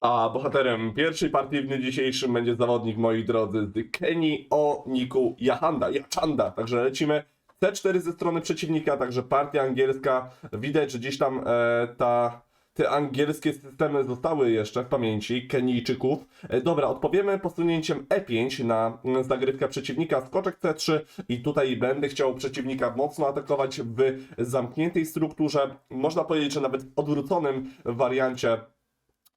A bohaterem pierwszej partii w dniu dzisiejszym będzie zawodnik, moi drodzy, z Kenii o niku Jahanda. Także lecimy C4 ze strony przeciwnika, także partia angielska. Widać, że gdzieś tam e, ta, te angielskie systemy zostały jeszcze w pamięci Kenijczyków. E, dobra, odpowiemy posunięciem E5 na zagrywkę przeciwnika, skoczek C3 i tutaj będę chciał przeciwnika mocno atakować w zamkniętej strukturze. Można powiedzieć, że nawet w odwróconym wariancie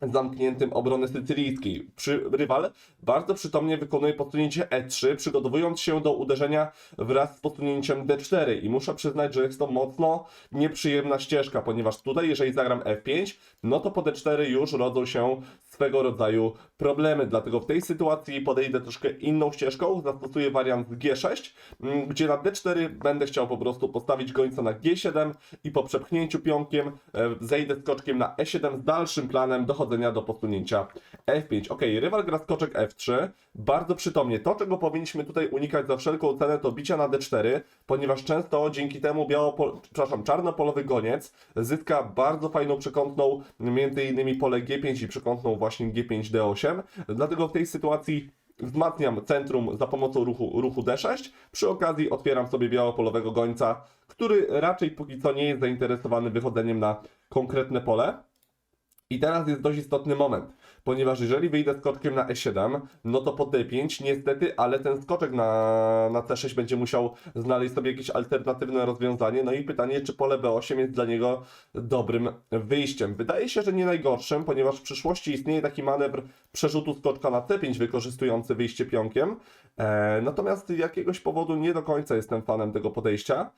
zamkniętym obrony sycylijskiej. Przy, rywal bardzo przytomnie wykonuje posunięcie E3, przygotowując się do uderzenia wraz z posunięciem D4 i muszę przyznać, że jest to mocno nieprzyjemna ścieżka, ponieważ tutaj jeżeli zagram F5, no to po D4 już rodzą się swego rodzaju problemy, dlatego w tej sytuacji podejdę troszkę inną ścieżką, zastosuję wariant z G6, mm, gdzie na D4 będę chciał po prostu postawić gońca na G7 i po przepchnięciu pionkiem e, zejdę skoczkiem na E7 z dalszym planem dochodzenia do posunięcia F5. Ok, rywal gra skoczek F3, bardzo przytomnie. To, czego powinniśmy tutaj unikać za wszelką cenę, to bicia na D4, ponieważ często dzięki temu biało, przepraszam, czarnopolowy goniec zyska bardzo fajną przekątną, między innymi pole G5 i przekątną właśnie G5, D8. Dlatego w tej sytuacji wzmacniam centrum za pomocą ruchu, ruchu D6. Przy okazji otwieram sobie białopolowego gońca, który raczej póki co nie jest zainteresowany wychodzeniem na konkretne pole. I teraz jest dość istotny moment, ponieważ jeżeli wyjdę skoczkiem na E7, no to po D5 niestety, ale ten skoczek na, na C6 będzie musiał znaleźć sobie jakieś alternatywne rozwiązanie. No i pytanie, czy pole B8 jest dla niego dobrym wyjściem. Wydaje się, że nie najgorszym, ponieważ w przyszłości istnieje taki manewr przerzutu skoczka na C5 wykorzystujący wyjście pionkiem. E, natomiast z jakiegoś powodu nie do końca jestem fanem tego podejścia.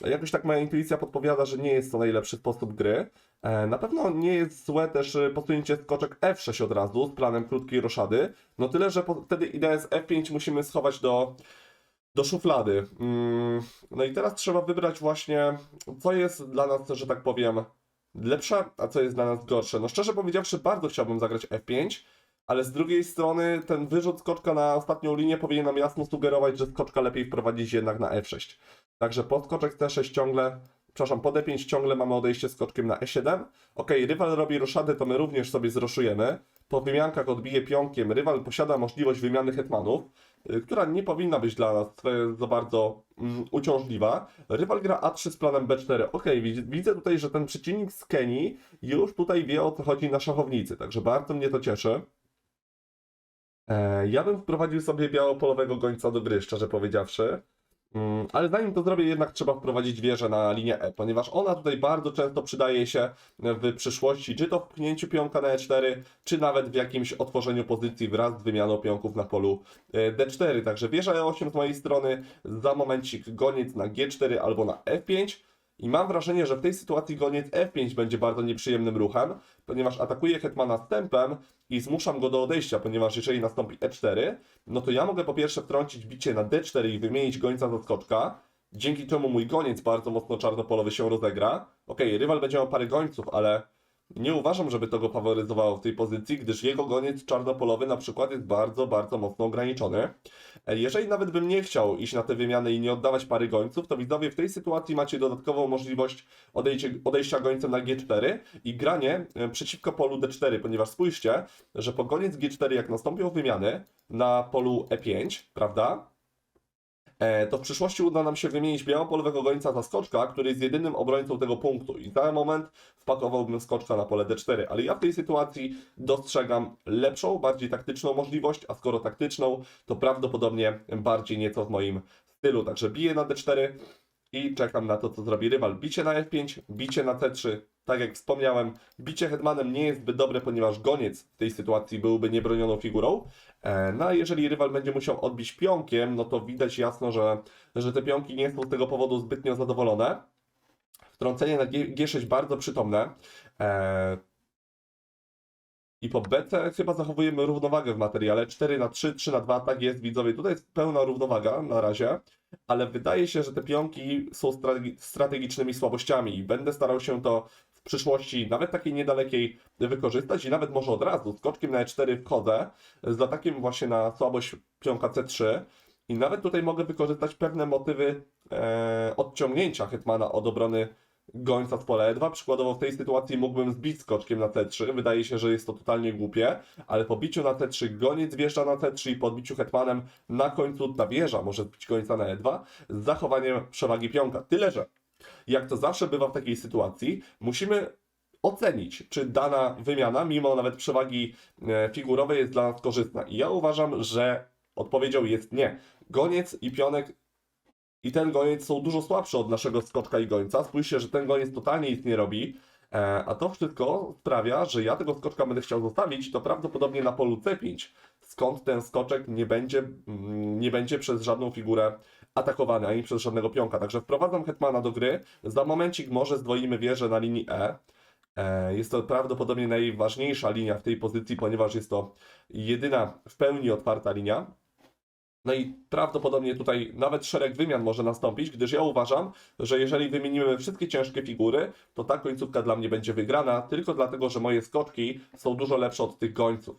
Jakoś tak moja intuicja podpowiada, że nie jest to najlepszy sposób gry. E, Na pewno nie jest złe też e, posunięcie skoczek F6 od razu z planem krótkiej roszady. No tyle, że wtedy ideę z F5 musimy schować do, do szuflady. Mm, No i teraz trzeba wybrać właśnie, co jest dla nas, że tak powiem, lepsze, a co jest dla nas gorsze. No szczerze powiedziawszy, bardzo chciałbym zagrać F5, ale z drugiej strony ten wyrzut skoczka na ostatnią linię powinien nam jasno sugerować, że skoczka lepiej wprowadzić jednak na F6. Także po skoczek C6 ciągle, przepraszam, po D5 ciągle mamy odejście skoczkiem na E7. Ok, rywal robi roszadę, to my również sobie zroszujemy. Po wymiankach odbije pionkiem, rywal posiada możliwość wymiany hetmanów, y, która nie powinna być dla nas za bardzo mm, uciążliwa. Rywal gra A3 z planem B4. Ok, widz- widzę tutaj, że ten przeciwnik z Kenii już tutaj wie o co chodzi na szachownicy, także bardzo mnie to cieszy. E, ja bym wprowadził sobie białopolowego gońca do gry, szczerze powiedziawszy. Mm, Ale zanim to zrobię, jednak trzeba wprowadzić wieżę na linię E, ponieważ ona tutaj bardzo często przydaje się w przyszłości, czy to w pchnięciu pionka na E4, czy nawet w jakimś otworzeniu pozycji wraz z wymianą pionków na polu e, D4. Także wieża E8 z mojej strony, za momencik goniec na G4 albo na F5. I mam wrażenie, że w tej sytuacji goniec F5 będzie bardzo nieprzyjemnym ruchem, ponieważ atakuje hetmana stępem i zmuszam go do odejścia, ponieważ jeżeli nastąpi E4, no to ja mogę po pierwsze wtrącić bicie na D4 i wymienić gońca za skoczka, dzięki czemu mój goniec bardzo mocno czarnopolowy się rozegra. Okej, rywal będzie miał parę gońców, ale nie uważam, żeby to go faworyzowało w tej pozycji, gdyż jego goniec czarnopolowy na przykład jest bardzo, bardzo mocno ograniczony. E, Jeżeli nawet bym nie chciał iść na te wymiany i nie oddawać pary gońców, to widzowie w tej sytuacji macie dodatkową możliwość odejście, odejścia gońcem na G4 i granie e, przeciwko polu D4, ponieważ spójrzcie, że po goniec G4 jak nastąpią wymiany na polu E5, prawda? E, to w przyszłości uda nam się wymienić białopolowego gońca za skoczka, który jest jedynym obrońcą tego punktu. I za moment wpakowałbym skoczka na pole D4, ale ja w tej sytuacji dostrzegam lepszą, bardziej taktyczną możliwość, a skoro taktyczną, to prawdopodobnie bardziej nieco w moim stylu, także biję na D4 i czekam na to, co zrobi rywal. Bicie na F5, bicie na C3, tak jak wspomniałem, bicie hetmanem nie jest zbyt dobre, ponieważ goniec w tej sytuacji byłby niebronioną figurą, E, No a jeżeli rywal będzie musiał odbić pionkiem, no to widać jasno, że, że te pionki nie są z tego powodu zbytnio zadowolone. Wtrącenie na G, G6 bardzo przytomne. E, I po BC chyba zachowujemy równowagę w materiale. 4 na 3, 3 na 2, tak jest widzowie. Tutaj jest pełna równowaga na razie, ale wydaje się, że te pionki są strate- strategicznymi słabościami i będę starał się to w przyszłości, nawet takiej niedalekiej, wykorzystać i nawet może od razu skoczkiem na E4 wchodzę z atakiem właśnie na słabość pionka C3 i nawet tutaj mogę wykorzystać pewne motywy e, odciągnięcia hetmana od obrony gońca z pola E2. Przykładowo w tej sytuacji mógłbym zbić skoczkiem na C3. Wydaje się, że jest to totalnie głupie, ale po biciu na C3 goniec wjeżdża na C3 i po odbiciu hetmanem na końcu ta wieża może zbić gońca na E2 z zachowaniem przewagi pionka. Tyle, że jak to zawsze bywa w takiej sytuacji, musimy ocenić, czy dana wymiana, mimo nawet przewagi e, figurowej, jest dla nas korzystna. I ja uważam, że odpowiedzią jest nie. Goniec i pionek i ten goniec są dużo słabsze od naszego skoczka i gońca. Spójrzcie, że ten goniec totalnie nic nie robi. E, A to wszystko sprawia, że ja tego skoczka będę chciał zostawić, to prawdopodobnie na polu C5, skąd ten skoczek nie będzie, mm, nie będzie przez żadną figurę atakowany, ani przez żadnego pionka. Także wprowadzam hetmana do gry. Za momencik może zdwoimy wieżę na linii E. E, Jest to prawdopodobnie najważniejsza linia w tej pozycji, ponieważ jest to jedyna w pełni otwarta linia. No i prawdopodobnie tutaj nawet szereg wymian może nastąpić, gdyż ja uważam, że jeżeli wymienimy wszystkie ciężkie figury, to ta końcówka dla mnie będzie wygrana, tylko dlatego, że moje skoczki są dużo lepsze od tych gońców.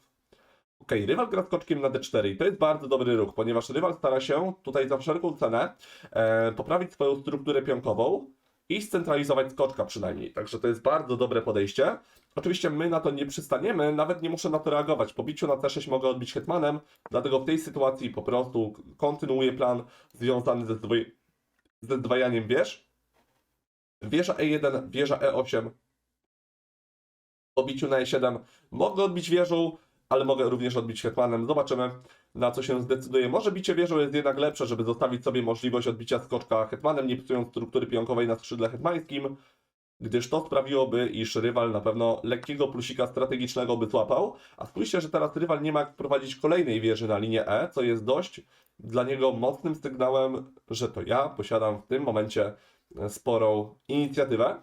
Ok, rywal gra skoczkiem na d4 i to jest bardzo dobry ruch, ponieważ rywal stara się tutaj za wszelką cenę e, poprawić swoją strukturę pionkową i scentralizować skoczka przynajmniej. Także to jest bardzo dobre podejście. Oczywiście my na to nie przystaniemy, nawet nie muszę na to reagować. Po biciu na C6 mogę odbić hetmanem, dlatego w tej sytuacji po prostu kontynuuję plan związany ze, zdwoj... ze zdwajaniem wież. Wieża E1, wieża E8. Po biciu na E7 mogę odbić wieżą, ale mogę również odbić hetmanem. Zobaczymy, na co się zdecyduje. Może bicie wieżą jest jednak lepsze, żeby zostawić sobie możliwość odbicia skoczka hetmanem, nie psując struktury pionkowej na skrzydle hetmańskim, gdyż to sprawiłoby, iż rywal na pewno lekkiego plusika strategicznego by złapał. A spójrzcie, że teraz rywal nie ma jak wprowadzić kolejnej wieży na linię E, co jest dość dla niego mocnym sygnałem, że to ja posiadam w tym momencie sporą inicjatywę.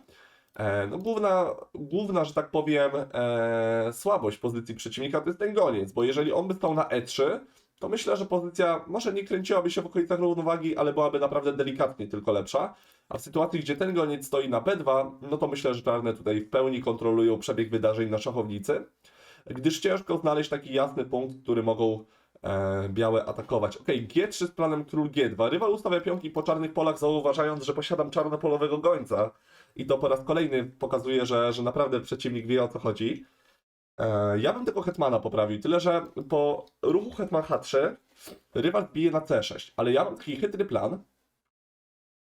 E, No, główna, główna, że tak powiem, e, słabość pozycji przeciwnika to jest ten goniec, bo jeżeli on by stał na E3, to myślę, że pozycja może nie kręciłaby się w okolicach równowagi, ale byłaby naprawdę delikatnie tylko lepsza. A w sytuacji, gdzie ten goniec stoi na B2, no to myślę, że czarne tutaj w pełni kontrolują przebieg wydarzeń na szachownicy, gdyż ciężko znaleźć taki jasny punkt, który mogą e, białe atakować. Ok, G3 z planem król G2. Rywal ustawia pionki po czarnych polach, zauważając, że posiadam czarnopolowego gońca. I to po raz kolejny pokazuje, że, że naprawdę przeciwnik wie o co chodzi. E, ja bym tego hetmana poprawił, tyle że po ruchu hetman H3 rywal bije na C6, ale ja mam taki chytry plan.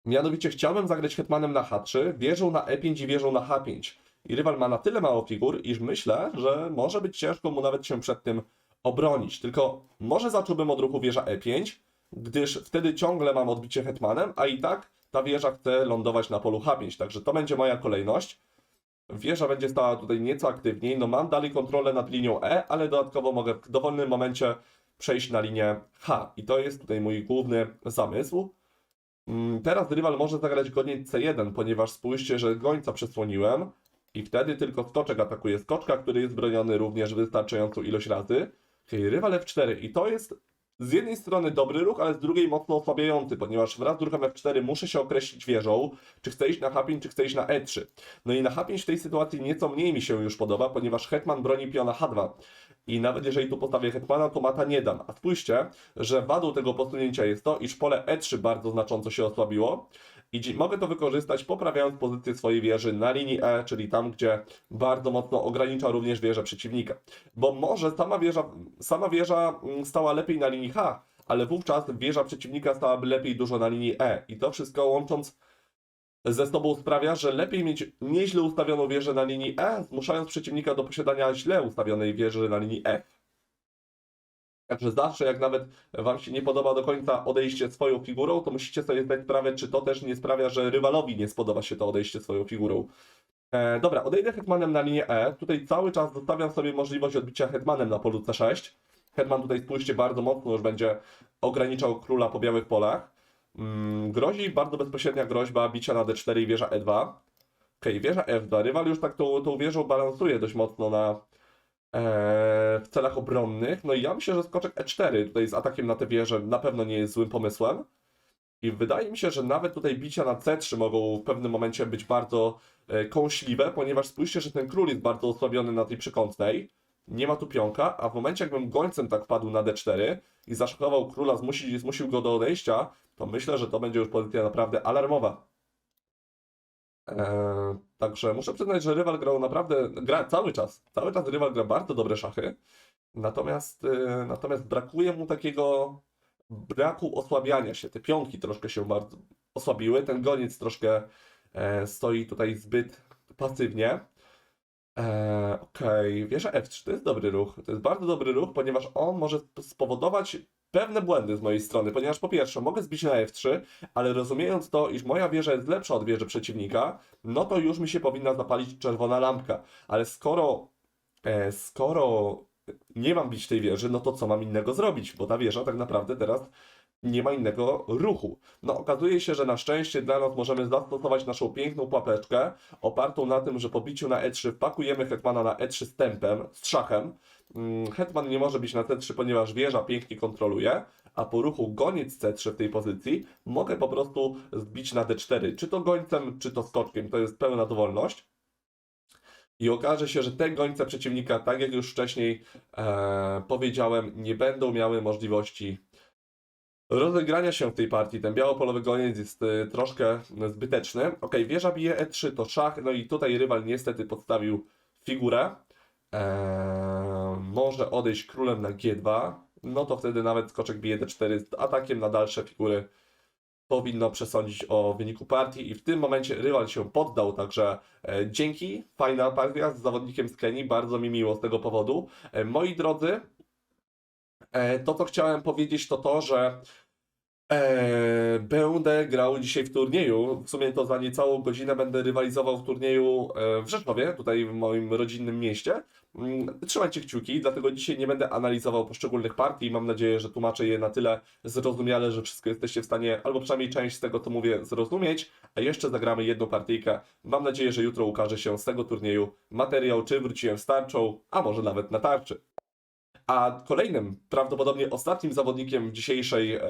Mianowicie chciałbym zagrać hetmanem na H3, wieżą na E5 i wieżą na H5. I rywal ma na tyle mało figur, iż myślę, że może być ciężko mu nawet się przed tym obronić. Tylko może zacząłbym od ruchu wieża E5, gdyż wtedy ciągle mam odbicie hetmanem, a i tak ta wieża chce lądować na polu H5. Także to będzie moja kolejność. Wieża będzie stała tutaj nieco aktywniej. No mam dalej kontrolę nad linią E, ale dodatkowo mogę w dowolnym momencie przejść na linię H. I to jest tutaj mój główny zamysł. Mm, Teraz rywal może zagrać goniec C1, ponieważ spójrzcie, że gońca przesłoniłem i wtedy tylko skoczek atakuje skoczka, który jest broniony również wystarczającą ilość razy. Rywal F4 i to jest z jednej strony dobry ruch, ale z drugiej mocno osłabiający, ponieważ wraz z ruchem F4 muszę się określić wieżą, czy chcę iść na H5, czy chcę iść na E3. No i na H5 w tej sytuacji nieco mniej mi się już podoba, ponieważ hetman broni piona H2. I nawet jeżeli tu postawię hetmana, to mata nie dam. A spójrzcie, że wadą tego posunięcia jest to, iż pole E3 bardzo znacząco się osłabiło i mogę to wykorzystać poprawiając pozycję swojej wieży na linii E, czyli tam, gdzie bardzo mocno ogranicza również wieżę przeciwnika. Bo może sama wieża, sama wieża mm, stała lepiej na linii H, ale wówczas wieża przeciwnika stałaby lepiej dużo na linii E. I to wszystko łącząc ze sobą sprawia, że lepiej mieć nieźle ustawioną wieżę na linii E, zmuszając przeciwnika do posiadania źle ustawionej wieży na linii F. Także zawsze, jak nawet Wam się nie podoba do końca odejście swoją figurą, to musicie sobie zdać sprawę, czy to też nie sprawia, że rywalowi nie spodoba się to odejście swoją figurą. E, dobra, odejdę hetmanem na linię E. Tutaj cały czas zostawiam sobie możliwość odbicia hetmanem na polu C6. Hetman tutaj, spójrzcie, bardzo mocno już będzie ograniczał króla po białych polach. Mm, grozi bardzo bezpośrednia groźba bicia na D4 i wieża E2. Okej, wieża F2. Rywal już tak tą, tą wieżą balansuje dość mocno na, w celach obronnych. No i ja myślę, że skoczek E4 tutaj z atakiem na tę wieżę na pewno nie jest złym pomysłem. I wydaje mi się, że nawet tutaj bicia na C3 mogą w pewnym momencie być bardzo e, kąśliwe, ponieważ spójrzcie, że ten król jest bardzo osłabiony na tej przekątnej. Nie ma tu pionka, a w momencie jakbym gońcem tak padł na D4 i zaszokował króla, zmusił, zmusił go do odejścia, to myślę, że to będzie już pozycja naprawdę alarmowa. E, także muszę przyznać, że rywal grał naprawdę, gra cały czas, cały czas rywal gra bardzo dobre szachy, natomiast, e, natomiast brakuje mu takiego braku osłabiania się, te pionki troszkę się bardzo osłabiły, ten goniec troszkę e, stoi tutaj zbyt pasywnie. E, Okej, wieża F3 to jest dobry ruch. To jest bardzo dobry ruch, ponieważ on może spowodować pewne błędy z mojej strony, ponieważ po pierwsze mogę zbić na F3, ale rozumiejąc to, iż moja wieża jest lepsza od wieży przeciwnika, no to już mi się powinna zapalić czerwona lampka. Ale skoro, e, skoro nie mam bić tej wieży, no to co mam innego zrobić? Bo ta wieża tak naprawdę teraz nie ma innego ruchu. No okazuje się, że na szczęście dla nas możemy zastosować naszą piękną pułapeczkę opartą na tym, że po biciu na E3 wpakujemy hetmana na E3 z tempem, z szachem. Mm, Hetman nie może bić na C3, ponieważ wieża pięknie kontroluje, a po ruchu goniec C3 w tej pozycji mogę po prostu zbić na D4, czy to gońcem, czy to skoczkiem, to jest pełna dowolność. I okaże się, że te gońce przeciwnika, tak jak już wcześniej e, powiedziałem, nie będą miały możliwości rozegrania się w tej partii. Ten białopolowy goniec jest y, troszkę zbyteczny. Ok, wieża bije E3 to szach, no i tutaj rywal niestety podstawił figurę. Eee, może odejść królem na G2, no to wtedy nawet skoczek bije D4 z atakiem na dalsze figury powinno przesądzić o wyniku partii i w tym momencie rywal się poddał, także e, dzięki, fajna partia z zawodnikiem z Kenii, bardzo mi miło z tego powodu. E, moi drodzy, to co chciałem powiedzieć to to, że e, będę grał dzisiaj w turnieju, w sumie to za niecałą godzinę będę rywalizował w turnieju e, w Rzeszowie, tutaj w moim rodzinnym mieście. Mm, Trzymajcie kciuki, dlatego dzisiaj nie będę analizował poszczególnych partii. Mam nadzieję, że tłumaczę je na tyle zrozumiale, że wszystko jesteście w stanie, albo przynajmniej część z tego, co mówię, zrozumieć. A jeszcze zagramy jedną partyjkę. Mam nadzieję, że jutro ukaże się z tego turnieju materiał, czy wróciłem z tarczą, a może nawet na tarczy. A kolejnym, prawdopodobnie ostatnim zawodnikiem w dzisiejszej e,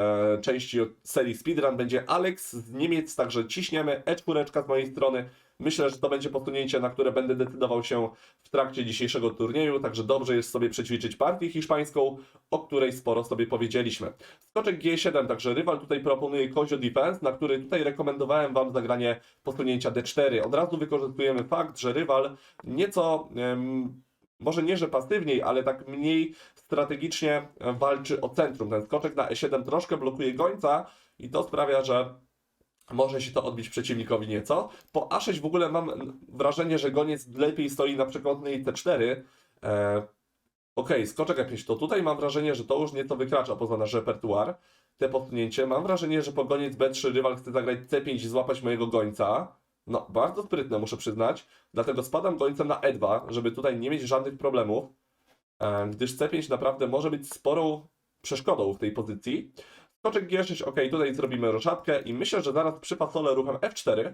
części serii Speedrun będzie Alex z Niemiec, także ciśniemy, E4 z mojej strony. Myślę, że to będzie posunięcie, na które będę decydował się w trakcie dzisiejszego turnieju, także dobrze jest sobie przećwiczyć partię hiszpańską, o której sporo sobie powiedzieliśmy. Skoczek G7, także rywal tutaj proponuje kozio defense, na który tutaj rekomendowałem Wam zagranie posunięcia D4. Od razu wykorzystujemy fakt, że rywal nieco... może nie, że pasywniej, ale tak mniej strategicznie walczy o centrum. Ten skoczek na E7 troszkę blokuje gońca i to sprawia, że może się to odbić przeciwnikowi nieco. Po A6 w ogóle mam wrażenie, że goniec lepiej stoi na przekątnej C4. E, Okej, skoczek E5, to tutaj mam wrażenie, że to już nieco wykracza poza nasz repertuar. Te posunięcie. Mam wrażenie, że po goniec B3 rywal chce zagrać C5 i złapać mojego gońca. No, bardzo sprytne, muszę przyznać. Dlatego spadam gońcem na E2, żeby tutaj nie mieć żadnych problemów, gdyż C5 naprawdę może być sporą przeszkodą w tej pozycji. Skoczek G6, ok, tutaj zrobimy roszadkę i myślę, że zaraz przypasolę ruchem F4.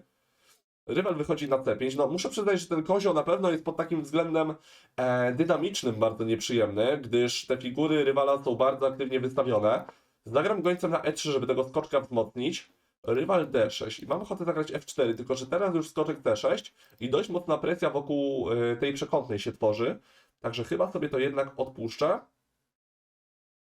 Rywal wychodzi na C5. No, muszę przyznać, że ten kozioł na pewno jest pod takim względem e, dynamicznym bardzo nieprzyjemny, gdyż te figury rywala są bardzo aktywnie wystawione. Zagram gońcem na E3, żeby tego skoczka wzmocnić. Rywal D6 i mam ochotę zagrać F4, tylko że teraz już skoczek C6 i dość mocna presja wokół e, tej przekątnej się tworzy. Także chyba sobie to jednak odpuszczę.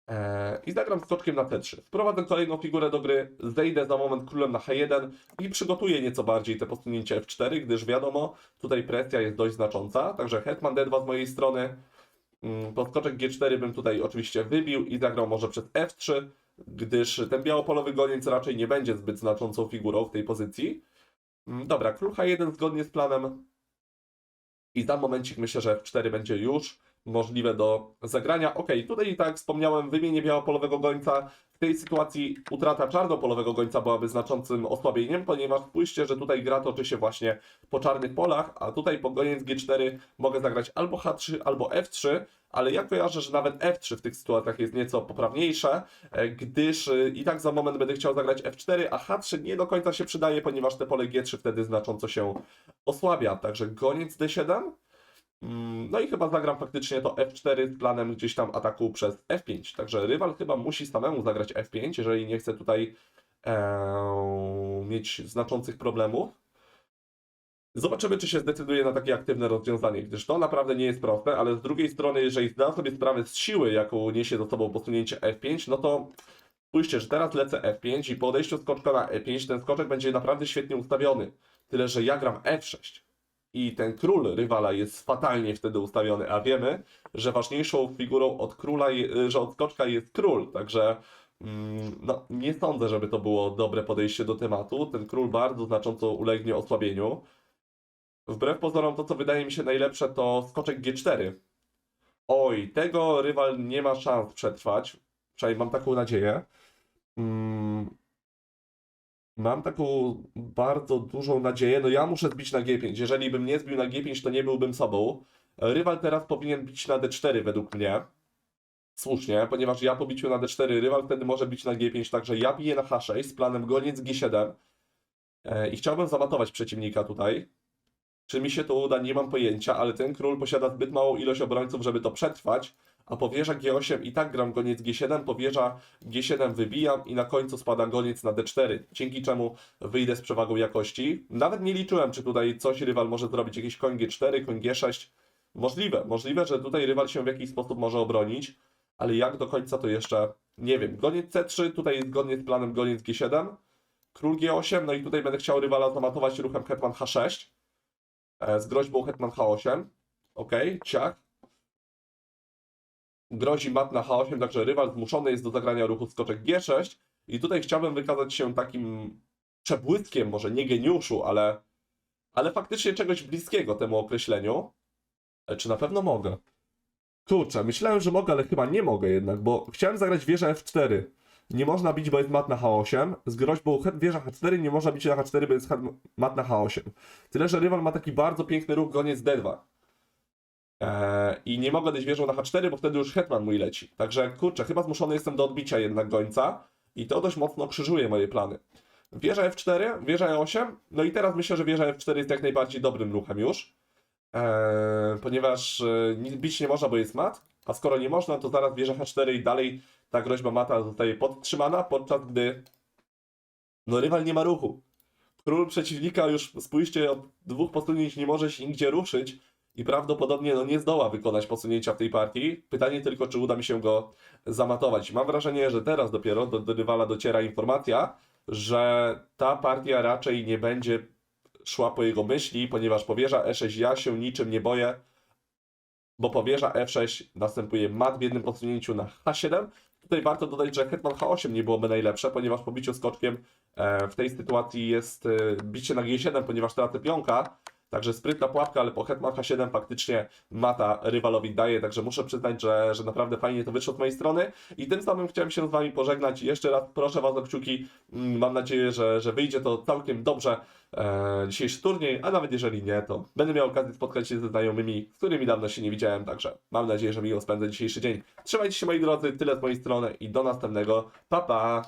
Eee, I zagram skoczkiem na C3. Wprowadzę kolejną figurę do gry, zejdę za moment królem na H1 i przygotuję nieco bardziej te posunięcie F4, gdyż wiadomo, tutaj presja jest dość znacząca. Także hetman D2 z mojej strony. Mm, Podskoczek G4 bym tutaj oczywiście wybił i zagrał może przez F3, gdyż ten białopolowy goniec raczej nie będzie zbyt znaczącą figurą w tej pozycji. Mm, Dobra, król H1 zgodnie z planem. I za momencik myślę, że F4 będzie już możliwe do zagrania. Ok, tutaj tak jak wspomniałem, wymienię białopolowego gońca. W tej sytuacji utrata czarnopolowego gońca byłaby znaczącym osłabieniem, ponieważ spójrzcie, że tutaj gra toczy się właśnie po czarnych polach, a tutaj po goniec G4 mogę zagrać albo H3, albo F3, ale ja kojarzę, że nawet F3 w tych sytuacjach jest nieco poprawniejsze, e, gdyż e, i tak za moment będę chciał zagrać F4, a H3 nie do końca się przydaje, ponieważ te pole G3 wtedy znacząco się osłabia. Także goniec D7. Mm, No i chyba zagram faktycznie to F4 z planem gdzieś tam ataku przez F5. Także rywal chyba musi samemu zagrać F5, jeżeli nie chce tutaj e, mieć znaczących problemów. Zobaczymy, czy się zdecyduje na takie aktywne rozwiązanie, gdyż to naprawdę nie jest proste, ale z drugiej strony, jeżeli zda sobie sprawę z siły, jaką niesie za sobą posunięcie F5, no to spójrzcie, że teraz lecę F5 i po odejściu skoczka na E5 ten skoczek będzie naprawdę świetnie ustawiony. Tyle, że ja gram F6 i ten król rywala jest fatalnie wtedy ustawiony, a wiemy, że ważniejszą figurą od króla, że od skoczka jest król, także mm, no, nie sądzę, żeby to było dobre podejście do tematu. Ten król bardzo znacząco ulegnie osłabieniu. Wbrew pozorom to, co wydaje mi się najlepsze, to skoczek G4. Oj, tego rywal nie ma szans przetrwać. Przynajmniej mam taką nadzieję. Mm, Mam taką bardzo dużą nadzieję. No ja muszę zbić na G5. Jeżeli bym nie zbił na G5, to nie byłbym sobą. Rywal teraz powinien bić na D4 według mnie. Słusznie, ponieważ ja po biciu na D4 rywal wtedy może bić na G5, także ja biję na H6 z planem goniec G7. E, I chciałbym zamatować przeciwnika tutaj. Czy mi się to uda, nie mam pojęcia, ale ten król posiada zbyt małą ilość obrońców, żeby to przetrwać, a powierza G8 i tak gram goniec G7, powierza G7 wybijam i na końcu spada goniec na D4, dzięki czemu wyjdę z przewagą jakości. Nawet nie liczyłem, czy tutaj coś rywal może zrobić, jakiś koń G4, koń G6. Możliwe, możliwe, że tutaj rywal się w jakiś sposób może obronić, ale jak do końca to jeszcze nie wiem. Goniec C3, tutaj zgodnie z planem goniec G7, król G8, no i tutaj będę chciał rywala zamatować ruchem hetman H6 e, z groźbą hetman H8. Ok, ciach. Grozi mat na H8, także rywal zmuszony jest do zagrania ruchu skoczek G6 i tutaj chciałbym wykazać się takim przebłyskiem, może nie geniuszu, ale, ale faktycznie czegoś bliskiego temu określeniu. E, Czy na pewno mogę? Kurczę, myślałem, że mogę, ale chyba nie mogę jednak, bo chciałem zagrać wieżę F4. Nie można bić, bo jest mat na H8. Z groźbą wieża H4 nie można bić na H4, bo jest mat na H8. Tyle, że rywal ma taki bardzo piękny ruch goniec D2. Eee, I nie mogę dać wieżą na H4, bo wtedy już hetman mój leci. Także kurczę, chyba zmuszony jestem do odbicia jednak gońca i to dość mocno krzyżuje moje plany. Wieża F4, wieża E8, no i teraz myślę, że wieża F4 jest jak najbardziej dobrym ruchem już. Eee, ponieważ e, bić nie można, bo jest mat, a skoro nie można, to zaraz wieża H4 i dalej ta groźba mata zostaje podtrzymana, podczas gdy no rywal nie ma ruchu. Król przeciwnika już, spójrzcie, od dwóch posunięć nie może się nigdzie ruszyć i prawdopodobnie no, nie zdoła wykonać posunięcia w tej partii. Pytanie tylko, czy uda mi się go zamatować. Mam wrażenie, że teraz dopiero do, do rywala dociera informacja, że ta partia raczej nie będzie szła po jego myśli, ponieważ powierza E6 ja się niczym nie boję, bo powierza F6 następuje mat w jednym posunięciu na H7. Tutaj warto dodać, że hetman H8 nie byłoby najlepsze, ponieważ po biciu skoczkiem e, w tej sytuacji jest e, bicie na G7, ponieważ tracę pionka. Także sprytna pułapka, ale po hetman H7 faktycznie mata rywalowi daje, także muszę przyznać, że, że naprawdę fajnie to wyszło z mojej strony. I tym samym chciałem się z Wami pożegnać. Jeszcze raz proszę Was o kciuki. Mm, Mam nadzieję, że, że wyjdzie to całkiem dobrze e, dzisiejszy turniej, a nawet jeżeli nie, to będę miał okazję spotkać się ze znajomymi, z którymi dawno się nie widziałem, także mam nadzieję, że miło spędzę dzisiejszy dzień. Trzymajcie się moi drodzy, tyle z mojej strony i do następnego. Pa pa!